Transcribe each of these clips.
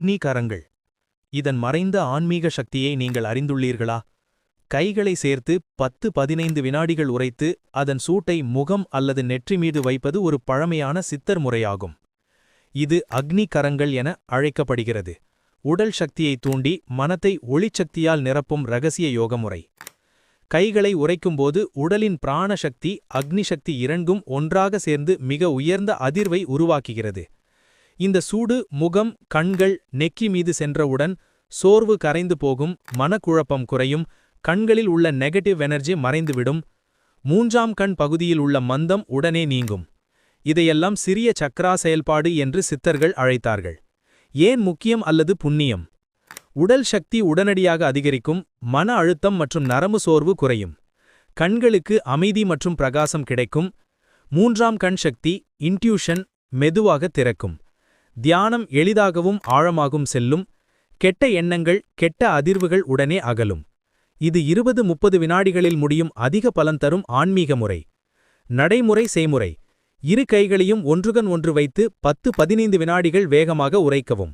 நீ கரங்கள். இதன் மறைந்த ஆன்மீக சக்தியை நீங்கள் அறிந்துள்ளீர்களா? கைகளை சேர்த்து பத்து பதினைந்து வினாடிகள் உரைத்து அதன் சூட்டை முகம் அல்லது நெற்றி மீது வைப்பது ஒரு பழமையான சித்தர் முறையாகும். இது அக்னி கரங்கள் என அழைக்கப்படுகிறது. உடல் சக்தியை தூண்டி மனத்தை ஒளிச்சக்தியால் நிரப்பும் ரகசிய யோகமுறை கைகளை உரைக்கும்போது உடலின் பிராண சக்தி அக்னி சக்தி இரண்டும் ஒன்றாக சேர்ந்து மிக உயர்ந்த அதிர்வை உருவாக்குகிறது. இந்த சூடு முகம் கண்கள் நெக்கி மீது சென்றவுடன் சோர்வு கரைந்து போகும் மனக்குழப்பம் குறையும் கண்களில் உள்ள நெகட்டிவ் எனர்ஜி மறைந்துவிடும். மூன்றாம் கண் பகுதியில் உள்ள மந்தம் உடனே நீங்கும். இதையெல்லாம் சிறிய சக்ரா செயல்பாடு என்று சித்தர்கள் அழைத்தார்கள். ஏன் முக்கியம் அல்லது புண்ணியம்? உடல் சக்தி உடனடியாக அதிகரிக்கும் மன அழுத்தம் மற்றும் நரம்பு சோர்வு குறையும். கண்களுக்கு அமைதி மற்றும் பிரகாசம் கிடைக்கும். மூன்றாம் கண் சக்தி இன்ட்யூஷன் மெதுவாக திறக்கும். தியானம் எளிதாகவும் ஆழமாகும் செல்லும் கெட்ட எண்ணங்கள் கெட்ட அதிர்வுகள் உடனே அகலும். இது இருபது முப்பது வினாடிகளில் முடியும் அதிக பலன் தரும் ஆன்மீக முறை. நடைமுறை செய்முறை. இரு கைகளையும் ஒன்றுகன் ஒன்று வைத்து பத்து பதினைந்து வினாடிகள் வேகமாக உரைக்கவும்.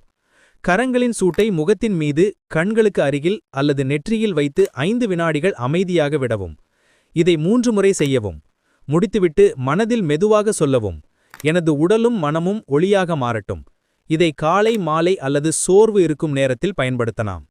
கரங்களின் சூட்டை முகத்தின் மீது கண்களுக்கு அருகில் அல்லது நெற்றியில் வைத்து ஐந்து வினாடிகள் அமைதியாக விடவும். இதை மூன்று முறை செய்யவும். முடித்துவிட்டு மனதில் மெதுவாக சொல்லவும். எனது உடலும் மனமும் ஒளியாக மாறட்டும். இதை காலை மாலை அல்லது சோர்வு இருக்கும் நேரத்தில் பயன்படுத்தலாம்.